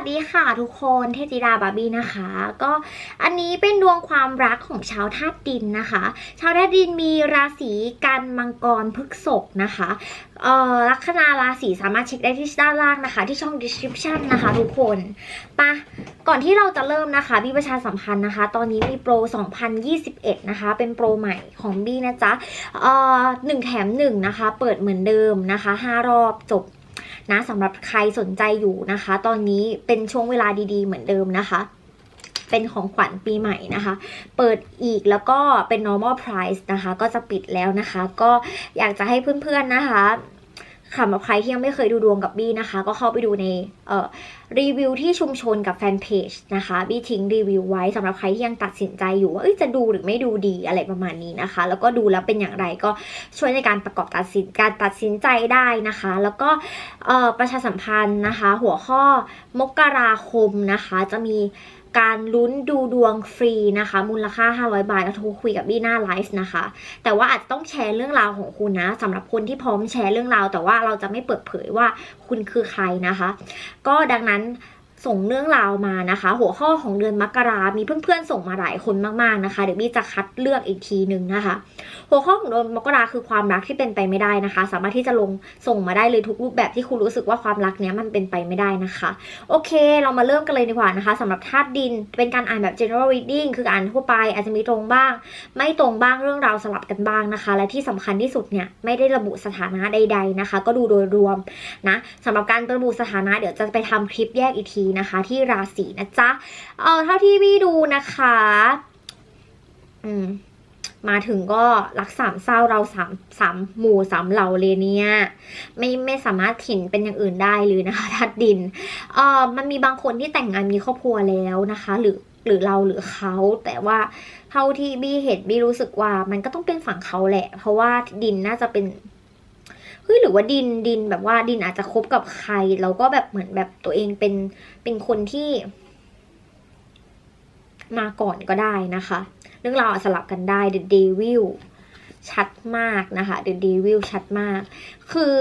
วัสดีค่ะทุกคนเทจิดาบาร์บี้นะคะ ก็อันนี้เป็นดวงความรักของชาวธาตุดินนะคะ ชาวธาตุดินมีราศีกันมังกรพฤกษกนะคะเอ่อลัคนาราศีสามารถเช็คได้ที่ด้านล่างนะคะ ที่ช่อง description นะคะทุกคนปะก่อนที่เราจะเริ่มนะคะบี้ประชาสัมพันธ์นะคะ ตอนนี้มีโปร 2021 นะคะ เป็นโปรใหม่ของบี้นะจ๊ะเอ่อหนึ่งแถมหนึ่งนะคะ เปิดเหมือนเดิมนะคะห้ารอบจบ นะสำหรับใครสนใจอยู่นะคะ ตอนนี้เป็นช่วงเวลาดีๆ เหมือนเดิมนะคะ เป็นของขวัญปีใหม่นะคะ เปิดอีกแล้วก็เป็น normal price นะคะ ก็จะปิดแล้วนะคะ ก็อยากจะให้เพื่อนๆนะคะ สำหรับใครที่ยังไม่เคยดูดวงกับบี้นะคะ ก็เข้าไปดูในเอ่อรีวิวที่ชุมชนกับแฟนเพจนะคะ บี้ทิ้งรีวิวไว้สำหรับใครที่ยังตัดสินใจอยู่ว่าจะดูหรือไม่ดูดีอะไรประมาณนี้นะคะ แล้วก็ดูแล้วเป็นอย่างไรก็ช่วยในการประกอบตัดสินการตัดสินใจได้นะคะ แล้วก็เอ่อประชาสัมพันธ์นะคะ หัวข้อมกราคมนะคะ จะมี การลุ้นดูดวงฟรีนะคะ มูลค่า 500 บาทโทรคุยกับบี้หน้าไลฟ์นะคะ แต่ว่าอาจจะต้องแชร์เรื่องราวของคุณนะสำหรับคนที่พร้อมแชร์เรื่องราว แต่ว่าเราจะไม่เปิดเผยว่าคุณคือใครนะคะ ก็ดังนั้นส่งเรื่องราวมานะคะ หัวข้อของเดือนมกรามีเพื่อนๆส่งมาหลายคนมากๆนะคะ เดี๋ยวบี้จะคัดเลือกอีกทีหนึ่งนะคะ หัวข้อของเดือนมกราคือความรักที่เป็นไปไม่ได้นะคะ สามารถที่จะลงส่งมาได้เลยทุกรูปแบบที่คุณรู้สึกว่าความรักเนี้ยมันเป็นไปไม่ได้นะคะ โอเค เรามาเริ่มกันเลยดีกว่านะคะสำหรับธาตุดินเป็นการอ่านแบบ general reading คืออ่านทั่วไป อาจจะมีตรงบ้าง ไม่ตรงบ้างเรื่องราวสลับกันบ้างนะคะ และที่สำคัญที่สุดเนี่ยไม่ได้ระบุสถานะใด ๆนะคะ ก็ดูโดยรวมนะสำหรับการระบุสถานะเดี๋ยวจะไปทำคลิปแยกอีกทีนะคะ ที่ราศีนะจ๊ะเออเท่าที่พี่ดูนะคะ มาถึงก็รักสามเศร้าเราสามสามหมู่สามเหล่าเลยเนี่ยไม่ไม่สามารถถิ่นเป็นอย่างอื่นได้เลยนะคะทัดดินเอ่อมันมีบางคนที่แต่งงานมีครอบครัวแล้วนะคะ หรือหรือเราหรือเขาแต่ว่าเท่าที่บี้เห็นบี้รู้สึกว่ามันก็ต้องเป็นฝั่งเขาแหละ เพราะว่าดินน่าจะเป็นเฮ้ยหรือว่าดินดินแบบว่าดินอาจจะคบกับใครแล้วก็แบบเหมือนแบบตัวเองเป็นเป็นคนที่มาก่อนก็ได้นะคะ เรื่องราวสลับกันได้ The Devil ชัดมากนะคะ The Devil ชัดมาก คือ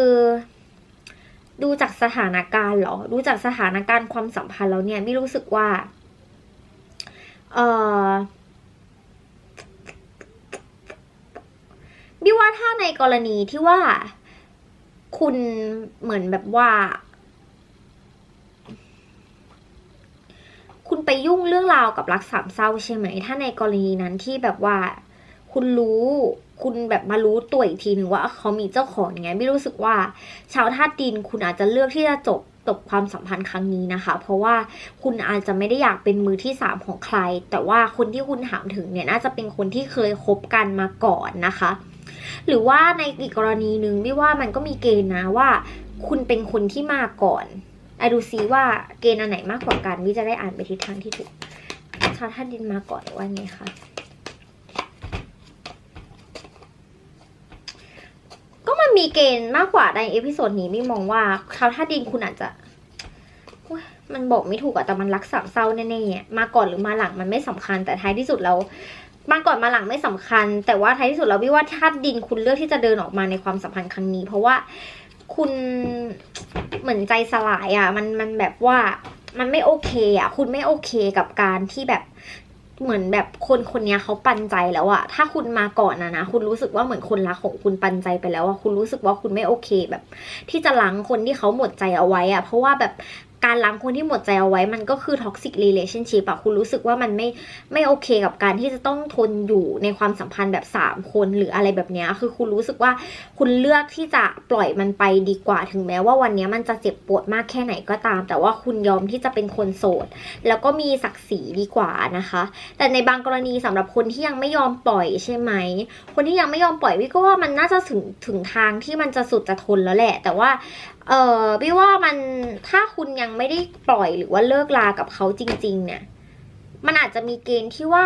ดูจากสถานการณ์หรอ ดูจากสถานการณ์ความสัมพันธ์แล้วเนี่ยไม่รู้สึกว่า เออพี่ว่าถ้าในกรณีที่ว่าคุณเหมือนแบบว่า คุณไปยุ่งเรื่องราวกับรักสามเศร้าใช่ไหม ถ้าในกรณีนั้นที่แบบว่า คุณรู้คุณแบบมารู้ตัวอีกทีหนึ่งว่าเขามีเจ้าของอย่างเงี้ยไม่รู้สึกว่า ชาวธาตุดินคุณอาจจะเลือกที่จะจบจบความสัมพันธ์ครั้งนี้นะคะ เพราะว่าคุณอาจจะไม่ได้อยากเป็นมือที่สามของใคร แต่ว่าคนที่คุณถามถึงเนี่ยน่าจะเป็นคนที่เคยคบกันมาก่อนนะคะ หรือว่าในอีกกรณีหนึ่งไม่ว่ามันก็มีเกณฑ์นะว่า คุณเป็นคนที่มาก่อน ไอดูซิว่าเกณฑ์อันไหนมากกว่ากันวิจะได้อ่านไปทิศทางที่ถูกชาวธาตุดินมาก่อนหรือว่าไงคะก็มันมีเกณฑ์มากกว่าในเอพิโซดนี้ไม่มองว่าชาวธาตุดินคุณอาจจะมันบอกไม่ถูกอะแต่มันรักสามเศร้าแน่ๆมาก่อนหรือมาหลังมันไม่สำคัญ แต่ท้ายที่สุดแล้วมาก่อนมาหลังไม่สำคัญ แต่ว่าท้ายที่สุดแล้ววิว่าธาตุดินคุณเลือกที่จะเดินออกมาในความสัมพันธ์ครั้งนี้ เพราะว่า คุณเหมือนใจสลายอะมันมันแบบว่ามันไม่โอเคอะคุณไม่โอเคกับการที่แบบเหมือนแบบคนคนนี้เขาปันใจแล้วอะถ้าคุณมาก่อนนะนะ คุณรู้สึกว่าเหมือนคนรักของคุณปันใจไปแล้วอะคุณรู้สึกว่าคุณไม่โอเคแบบ ที่จะล้างคนที่เขาหมดใจเอาไว้อะเพราะว่าแบบ การล้างคนที่หมดใจเอาไว้มันก็คือ toxic relationship อะคุณรู้สึกว่ามันไม่ไม่โอเคกับการที่จะต้องทนอยู่ในความสัมพันธ์แบบสามคนหรืออะไรแบบนี้คือคุณรู้สึกว่าคุณเลือกที่จะปล่อยมันไปดีกว่าถึงแม้ว่าวันนี้มันจะเจ็บปวดมากแค่ไหนก็ตาม แต่ว่าคุณยอมที่จะเป็นคนโสด แล้วก็มีศักดิ์ศรีดีกว่านะคะ แต่ในบางกรณีสำหรับคนที่ยังไม่ยอมปล่อยใช่ไหมคนที่ยังไม่ยอมปล่อยวิก็ว่ามันน่าจะถึงถึงทางที่มันจะสุดจะทนแล้วแหละ แต่ว่า เออพี่ว่ามันถ้าคุณยังไม่ได้ปล่อยหรือว่าเลิกลากับเขาจริง ๆ เนี่ย มันอาจจะมีเกณฑ์ที่ว่า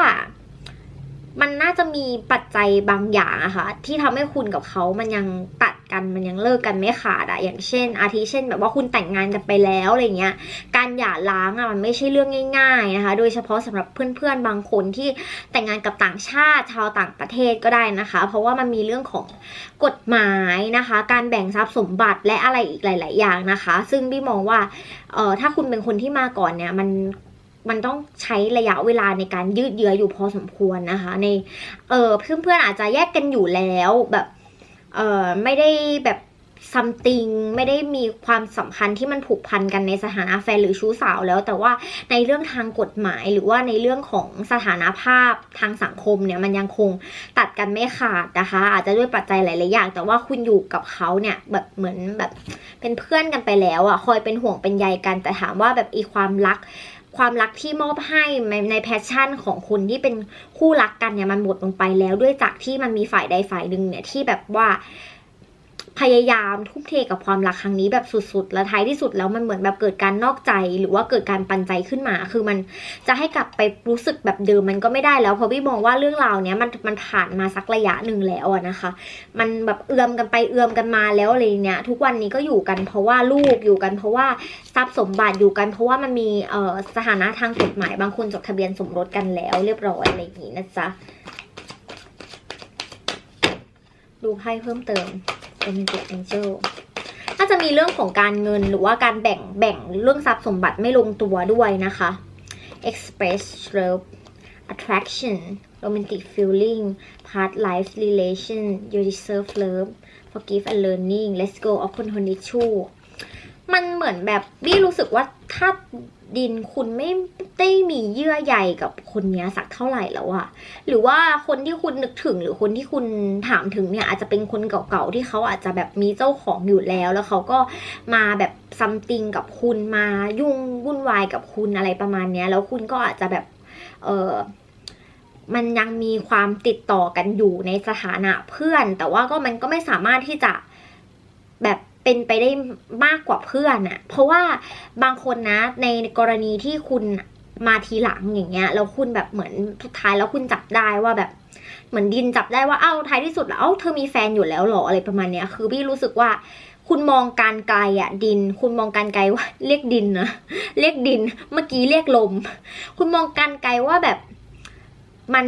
มันน่าจะมีปัจจัยบางอย่างอะค่ะที่ทำให้คุณกับเขามันยังตัด กันมันยังเลิกกันไม่ขาดอะอย่างเช่น อาทิเช่น แบบว่าคุณแต่งงานกันไปแล้วอะไรเงี้ย การหย่าร้างอะมันไม่ใช่เรื่องง่าย ๆนะคะ โดยเฉพาะสำหรับเพื่อนๆบางคนที่แต่งงานกับต่างชาติชาวต่างประเทศก็ได้นะคะ เพราะว่ามันมีเรื่องของกฎหมายนะคะ การแบ่งทรัพย์สมบัติและอะไรอีกหลาย ๆ อย่างนะคะ ซึ่งพี่มองว่าเออถ้าคุณเป็นคนที่มาก่อนเนี่ยมันมันต้องใช้ระยะเวลาในการยืดเยื้ออยู่พอสมควรนะคะ ใน เออเพื่อนๆอาจจะแยกกันอยู่แล้วแบบ เออไม่ได้แบบ something ไม่ได้มีความสัมพันธ์ที่มันผูกพันกันในสถานะแฟนหรือชู้สาวแล้ว แต่ว่าในเรื่องทางกฎหมายหรือว่าในเรื่องของสถานภาพทางสังคมเนี่ยมันยังคงตัดกันไม่ขาดนะคะ อาจจะด้วยปัจจัยหลายๆอย่าง แต่ว่าคุณอยู่กับเขาเนี่ยแบบเหมือนแบบเป็นเพื่อนกันไปแล้วอะคอยเป็นห่วงเป็นใยกันแต่ถามว่าแบบอีความรัก ความรักที่มอบให้ในในแพชชั่นของคุณที่เป็นคู่รักกันเนี่ยมันหมดลงไปแล้วด้วยจากที่มันมีฝ่ายใดฝ่ายหนึ่งเนี่ยที่แบบว่า พยายามทุ่มเทกับความรักครั้งนี้แบบสุดๆ และท้ายที่สุดแล้วมันเหมือนแบบเกิดการนอกใจ หรือว่าเกิดการปันใจขึ้นมา คือมันจะให้กลับไปรู้สึกแบบเดิมมันก็ไม่ได้แล้ว เพราะพี่มองว่าเรื่องราวเนี้ยมันมันผ่านมาสักระยะหนึ่งแล้วนะคะ มันแบบเอื้อมกันไปเอื้อมกันมาแล้วอะไรเนี้ยทุกวันนี้ก็อยู่กันเพราะว่าลูกอยู่กันเพราะว่าทรัพย์สมบัติอยู่กัน เพราะว่ามันมีเอ่อสถานะทางกฎหมายบางคนจดทะเบียนสมรสกันแล้ว เรียบร้อยอะไรอย่างนี้นะจ๊ะดูไพ่เพิ่มเติม เป็นเจ็ด angel น่าจะมีเรื่องของการเงินหรือว่าการแบ่งแบ่งเรื่องทรัพย์สมบัติไม่ลงตัวด้วยนะคะ express love attraction romantic feeling part life relation you deserve love forgive and learning let's go open h o n i c h u มันเหมือนแบบบี้รู้สึกว่าถ้า ดิน คุณไม่ได้มีเยื่อใยกับคนนี้สักเท่าไหร่แล้วอะหรือว่าคนที่คุณนึกถึงหรือคนที่คุณถามถึงเนี่ยอาจจะเป็นคนเก่าๆที่เขาอาจจะแบบมีเจ้าของอยู่แล้ว แล้วเขาก็มาแบบซัมติงกับคุณมายุ่งวุ่นวายกับคุณอะไรประมาณเนี้ย แล้วคุณก็อาจจะแบบเออมันยังมีความติดต่อกันอยู่ในสถานะเพื่อน แต่ว่าก็มันก็ไม่สามารถที่จะแบบ เป็นไปได้มากกว่าเพื่อนอะเพราะว่าบางคนนะในกรณีที่คุณมาทีหลังอย่างเงี้ยแล้วคุณแบบเหมือนสุดท้ายแล้วคุณจับได้ว่าแบบเหมือนดินจับได้ว่าเอ้าท้ายที่สุดแล้วเอ้าเธอมีแฟนอยู่แล้วหรออะไรประมาณเนี้ยคือพี่รู้สึกว่าคุณมองการไกลอะดิน คุณมองการไกลว่าเรียกดินนะเรียกดิน เมื่อกี้เรียกลม คุณมองการไกลว่าแบบมัน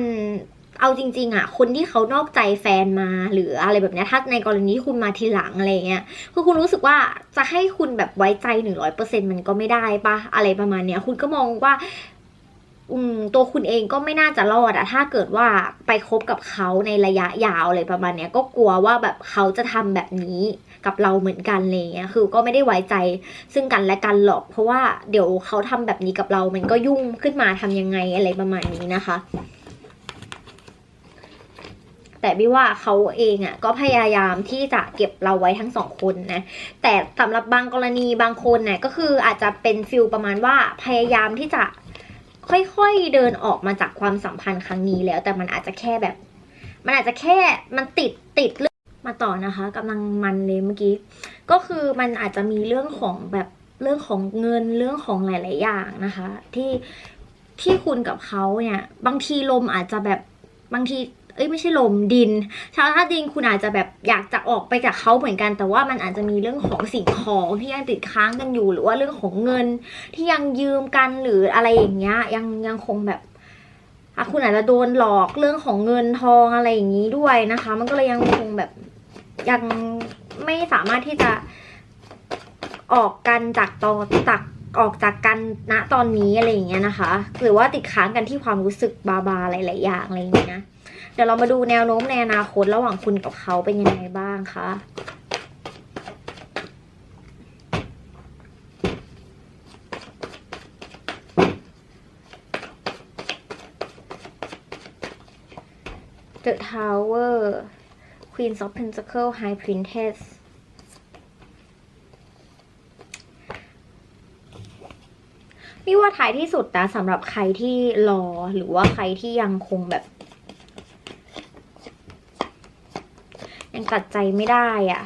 เอาจริง ๆอะคนที่เขานอกใจแฟนมา หรืออะไรแบบนี้ถ้าในกรณีคุณมาทีหลังอะไรเงี้ยคือคุณรู้สึกว่าจะให้คุณแบบไว้ใจหนึ่งร้อยเปอร์เซ็นมันก็ไม่ได้ปะอะไรประมาณเนี้ย คุณก็มองว่าอืมตัวคุณเองก็ไม่น่าจะรอดอะถ้าเกิดว่าไปคบกับเขาในระยะยาวอะไรประมาณเนี้ยก็กลัวว่าแบบเขาจะทำแบบนี้กับเราเหมือนกันอะไรเงี้ยคือก็ไม่ได้ไว้ใจซึ่งกันและกันหรอก เพราะว่าเดี๋ยวเขาทำแบบนี้กับเรา มันก็ยุ่งขึ้นมาทำยังไงอะไรประมาณนี้นะคะ แต่พี่ว่าเขาเองอะก็พยายามที่จะเก็บเราไว้ทั้งสองคนนะ แต่สำหรับบางกรณีบางคนเนี่ยก็คืออาจจะเป็นฟิลประมาณว่าพยายามที่จะค่อยๆเดินออกมาจากความสัมพันธ์ครั้งนี้แล้ว แต่มันอาจจะแค่แบบ มันอาจจะแค่มันติดติดเรื่องมาต่อนะคะกำลังมันเลยเมื่อกี้ ก็คือมันอาจจะมีเรื่องของแบบเรื่องของเงินเรื่องของหลาย ๆ อย่างนะคะ ที่ที่คุณกับเขาเนี่ย บางทีลมอาจจะแบบบางที เอ้ยไม่ใช่ลมดิน ชาวธาตุดินคุณอาจจะแบบอยากจะออกไปจากเขาเหมือนกัน แต่ว่ามันอาจจะมีเรื่องของสิ่งของที่ยังติดค้างกันอยู่ หรือว่าเรื่องของเงินที่ยังยืมกันหรืออะไรอย่างเงี้ยยังยังคงแบบคุณอาจจะโดนหลอกเรื่องของเงินทองอะไรอย่างนี้ด้วยนะคะ มันก็เลยยังคงแบบยังไม่สามารถที่จะออกกันจากตอนจากออกจากกันณตอนนี้อะไรอย่างเงี้ยนะคะ หรือว่าติดค้างกันที่ความรู้สึกบาบาหลายๆอย่างอะไรอย่างเงี้ยนะ เดี๋ยวเรามาดูแนวโน้มในอนาคตระหว่างคุณกับเขาเป็นยังไงบ้างคะ The Tower Queen of Pentacles High Princess นี่ว่าท้ายที่สุดนะสำหรับใครที่รอหรือว่าใครที่ยังคงแบบ ยังตัดใจไม่ได้อะ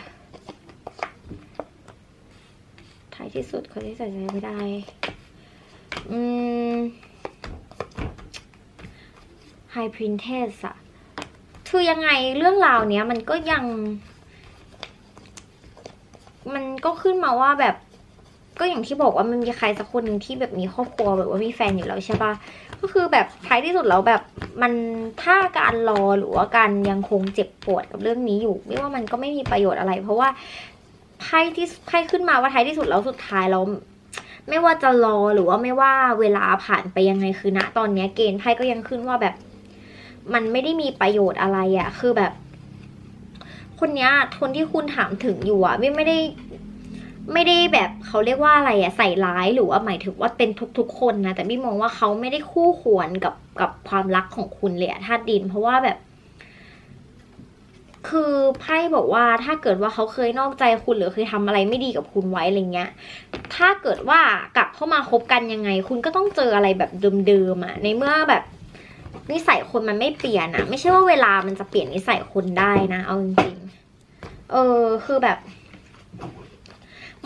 ท้ายที่สุดคนที่ตัดใจไม่ได้ อืม High Princess อะคือยังไงเรื่องราวเนี้ยมันก็ยัง มันก็ขึ้นมาว่าแบบ ก็อย่างที่บอกว่ามันมีใครสักคนหนึ่งที่แบบมีครอบครัวแบบว่ามีแฟนอยู่แล้วใช่ปะ ก็คือแบบท้ายที่สุดแล้วแบบมันถ้าการรอหรือว่าการยังคงเจ็บปวดกับเรื่องนี้อยู่ ไม่ว่ามันก็ไม่มีประโยชน์อะไร เพราะว่าไพ่ที่ไพ่ขึ้นมาว่าท้ายที่สุดแล้วสุดท้ายแล้วไม่ว่าจะรอหรือว่าไม่ว่าเวลาผ่านไปยังไงคือณตอนนี้เกณฑ์ไพ่ก็ยังขึ้นว่าแบบ มันไม่ได้มีประโยชน์อะไรอะคือแบบ คนเนี้ยคนที่คุณถามถึงอยู่อะไม่ไม่ได้ ไม่ได้แบบเขาเรียกว่าอะไรอะใส่ร้ายหรือว่าหมายถึงว่าเป็นทุกๆ คนนะแต่พี่มองว่าเขาไม่ได้คู่ควรกับกับความรักของคุณเลยอะธาตุดิน เพราะว่าแบบ คือไพ่บอกว่าถ้าเกิดว่าเขาเคยนอกใจคุณหรือเคยทำอะไรไม่ดีกับคุณไว้อะไรเงี้ย ถ้าเกิดว่ากลับเข้ามาคบกันยังไง คุณก็ต้องเจออะไรแบบเดิมๆอะในเมื่อแบบนิสัยคนมันไม่เปลี่ยนอะไม่ใช่ว่าเวลามันจะเปลี่ยนนิสัยคนได้นะเอาจริงๆเออคือแบบ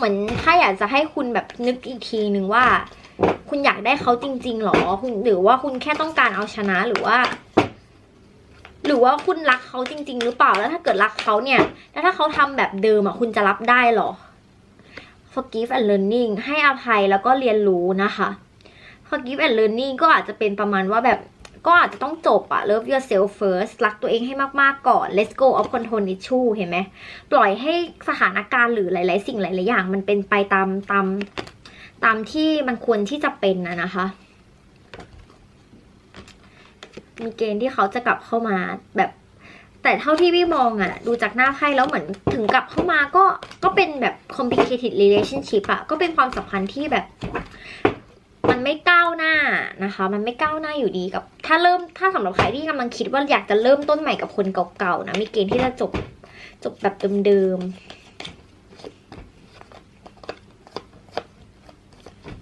เหมือนถ้าอยากจะให้คุณแบบนึกอีกทีหนึ่งว่า คุณอยากได้เขาจริง ๆหรอคุณหรือว่าคุณแค่ต้องการเอาชนะหรือว่า หรือว่าคุณรักเขาจริง ๆ หรือเปล่าแล้วถ้าเกิดรักเขาเนี่ย แล้วถ้าเขาทำแบบเดิมอะคุณจะรับได้หรอ forgive and learning ให้อภัยแล้วก็เรียนรู้นะคะ forgive and learning ก็อาจจะเป็นประมาณว่าแบบ ก็อาจจะต้องจบอะ love yourself first รักตัวเองให้มากๆก่อน let's go of control issue เห็นไหม ปล่อยให้สถานการณ์หรือหลาย ๆ สิ่งหลาย ๆ อย่าง มันเป็นไปตามตามตามที่มันควรที่จะเป็นนะนะคะ มีเกณฑ์ที่เขาจะกลับเข้ามาแบบ แต่เท่าที่พี่มองอะดูจากหน้าไพ่แล้วเหมือนถึงกลับเข้ามาก็ก็เป็นแบบ complicated relationship อะก็เป็นความสัมพันธ์ที่แบบ มันไม่ก้าวหน้านะคะ มันไม่ก้าวหน้าอยู่ดีกับ ถ้าเริ่มถ้าสำหรับใครที่กำลังคิดว่าอยากจะเริ่มต้นใหม่กับคนเก่าๆนะมีเกณฑ์ที่จะจบจบแบบเดิมๆ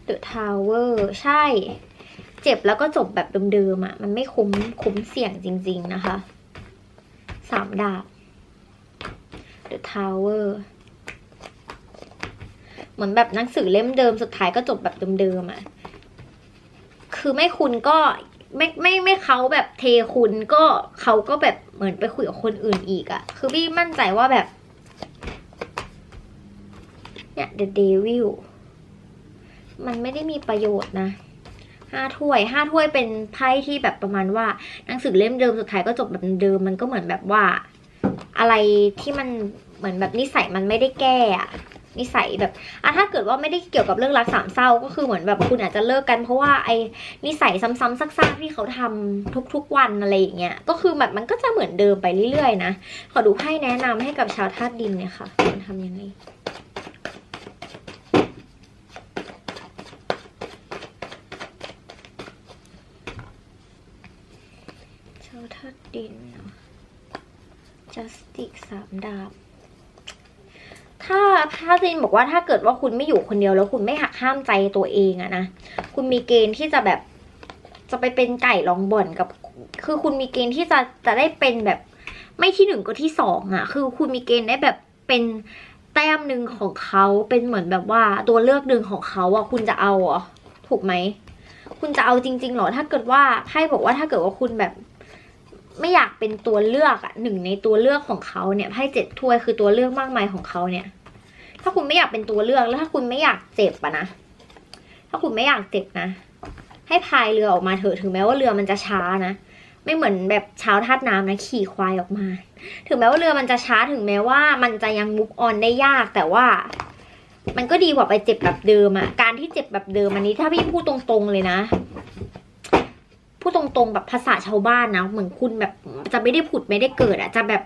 The Tower ใช่ เจ็บแล้วก็จบแบบเดิมๆอะ มันไม่คุ้มคุ้มเสี่ยงจริง ๆนะคะสามดาบ The Tower เหมือนแบบหนังสือเล่มเดิมสุดท้ายก็จบแบบเดิมๆอะ คือไม่คุณก็ไม่ไม่ไม่เขาแบบเทคุณก็เขาก็แบบเหมือนไปคุยกับคนอื่นอีกอะคือพี่มั่นใจว่าแบบ เนี่ย The Devil มันไม่ได้มีประโยชน์นะห้าถ้วยห้าถ้วยเป็นไพ่ที่แบบประมาณว่าหนังสือเล่มเดิมสุดท้ายก็จบแบบเดิมมันก็เหมือนแบบว่า อะไรที่มันเหมือนแบบนิสัยมันไม่ได้แก้อะ นิสัยแบบอะถ้าเกิดว่าไม่ได้เกี่ยวกับเรื่องรักสามเศร้าก็คือเหมือนแบบคุณอาจจะเลิกกันเพราะว่าไอ้นิสัยซ้ำๆซักๆที่เขาทำทุกๆวันอะไรอย่างเงี้ยก็คือแบบมันก็จะเหมือนเดิมไปเรื่อยๆนะขอดูให้แนะนำให้กับชาวธาตุดินเนี่ยค่ะมันทำยังไงชาวธาตุดินเนาะ justice สามดาบ ถ้าจินบอกว่าถ้าเกิดว่าคุณไม่อยู่คนเดียวแล้วคุณไม่หักห้ามใจตัวเองอะนะ คุณมีเกณฑ์ที่จะแบบ จะไปเป็นไก่ลองบ่นกับ คือคุณมีเกณฑ์ที่จะจะได้เป็นแบบ ไม่ที่หนึ่งก็ที่สองอะคือคุณมีเกณฑ์ได้แบบเป็นแต้มหนึ่งของเขาเป็นเหมือนแบบว่าตัวเลือกหนึ่งของเขาอะคุณจะเอาเหรอถูกไหมคุณจะเอาจริงๆเหรอถ้าเกิดว่าไพ่บอกว่าถ้าเกิดว่าคุณแบบ ไม่อยากเป็นตัวเลือกอะหนึ่งในตัวเลือกของเขาเนี่ยไพ่เจ็ดถ้วยคือตัวเลือกมากมายของเขาเนี่ย ถ้าคุณไม่อยากเป็นตัวเลือกแล้วถ้าคุณไม่อยากเจ็บอะนะ ถ้าคุณไม่อยากเจ็บนะ ให้พายเรือออกมาเถอะถึงแม้ว่าเรือมันจะช้านะ ไม่เหมือนแบบชาวธาตุน้ำนะขี่ควายออกมา ถึงแม้ว่าเรือมันจะช้าถึงแม้ว่ามันจะยังมุกออนได้ยากแต่ว่า มันก็ดีกว่าไปเจ็บแบบเดิมอะการที่เจ็บแบบเดิมอันนี้ ถ้าพี่พูดตรงๆเลยนะพูดตรงๆแบบภาษาชาวบ้านนะเหมือนคุณแบบจะไม่ได้ผุดไม่ได้เกิดอะจะแบบ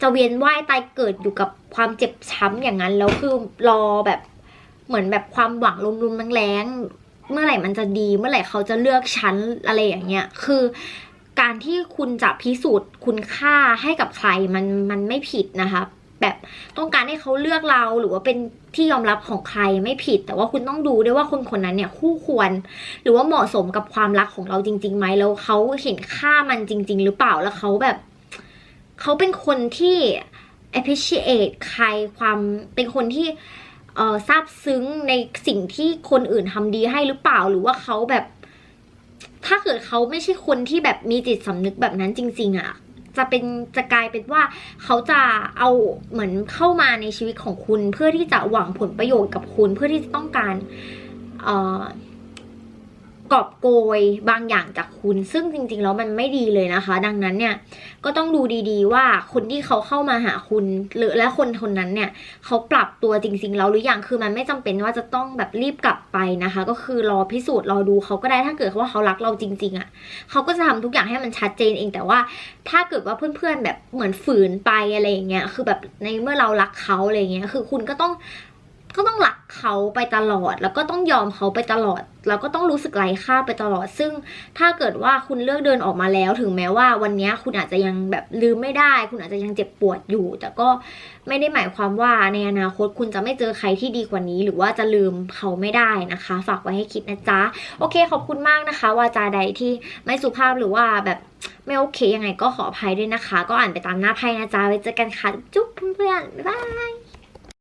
จะเวียนว่ายตายเกิดอยู่กับความเจ็บช้ำอย่างนั้นแล้วคือรอแบบเหมือนแบบความหวังลุมๆแรงๆเมื่อไหร่มันจะดี เมื่อไหร่เขาจะเลือกฉันอะไรอย่างเงี้ยคือการที่คุณจะพิสูจน์คุณค่าให้กับใครมันมันไม่ผิดนะคะแบบต้องการให้เขาเลือกเราหรือว่าเป็นที่ยอมรับของใครไม่ผิด แต่ว่าคุณต้องดูด้วยว่าคนคนนั้นเนี่ยคู่ควร หรือว่าเหมาะสมกับความรักของเราจริงๆไหมแล้วเขาเห็นค่ามันจริง ๆ หรือเปล่าแล้วเขาแบบ เขาเป็นคนที่ appreciate ใครความเป็นคนที่เอ่อซาบซึ้งในสิ่งที่คนอื่นทำดีให้หรือเปล่าหรือว่าเขาแบบ ถ้าเกิดเขาไม่ใช่คนที่แบบมีจิตสำนึกแบบนั้นจริง ๆอะจะเป็นจะกลายเป็นว่าเขาจะเอาเหมือนเข้ามาในชีวิตของคุณ เพื่อที่จะหวังผลประโยชน์กับคุณ เพื่อที่จะต้องการเอ่อ กอบโกยบางอย่างจากคุณ ซึ่งจริงๆแล้วมันไม่ดีเลยนะคะ ดังนั้นเนี่ยก็ต้องดูดีๆว่าคนที่เขาเข้ามาหาคุณ หรือและคนคนนั้นเนี่ยเขาปรับตัวจริง ๆ แล้วหรือยังคือมันไม่จำเป็นว่าจะต้องแบบรีบกลับไปนะคะ ก็คือรอพิสูจน์รอดูเขาก็ได้ถ้าเกิดว่าเขารักเราจริง ๆอะ่ะเขาก็จะทำทุกอย่างให้มันชัดเจนเองแต่ว่า ถ้าเกิดว่าเพื่อนๆแบบเหมือนฝืนไปอะไรอย่างเงี้ยคือแบบในเมื่อเรารักเขาอะไรเงี้ยคือคุณก็ต้อง ก็ต้องรักเขาไปตลอด แล้วก็ต้องยอมเขาไปตลอด แล้วก็ต้องรู้สึกไร้ค่าไปตลอด ซึ่งถ้าเกิดว่าคุณเลือกเดินออกมาแล้ว ถึงแม้ว่าวันนี้คุณอาจจะยังแบบลืมไม่ได้ คุณอาจจะยังเจ็บปวดอยู่ แต่ก็ไม่ได้หมายความว่าในอนาคตคุณจะไม่เจอใครที่ดีกว่านี้ หรือว่าจะลืมเขาไม่ได้นะคะ ฝากไว้ให้คิดนะจ๊ะ โอเค ขอบคุณมากนะคะ วาจาใดที่ไม่สุภาพหรือว่าแบบไม่โอเคยังไงก็ขออภัยด้วยนะคะ ก็อ่านไปตามหน้าไพ่นะจ๊ะไว้เจอกันค่ะจุ๊บเพื่อนบ๊ายบาย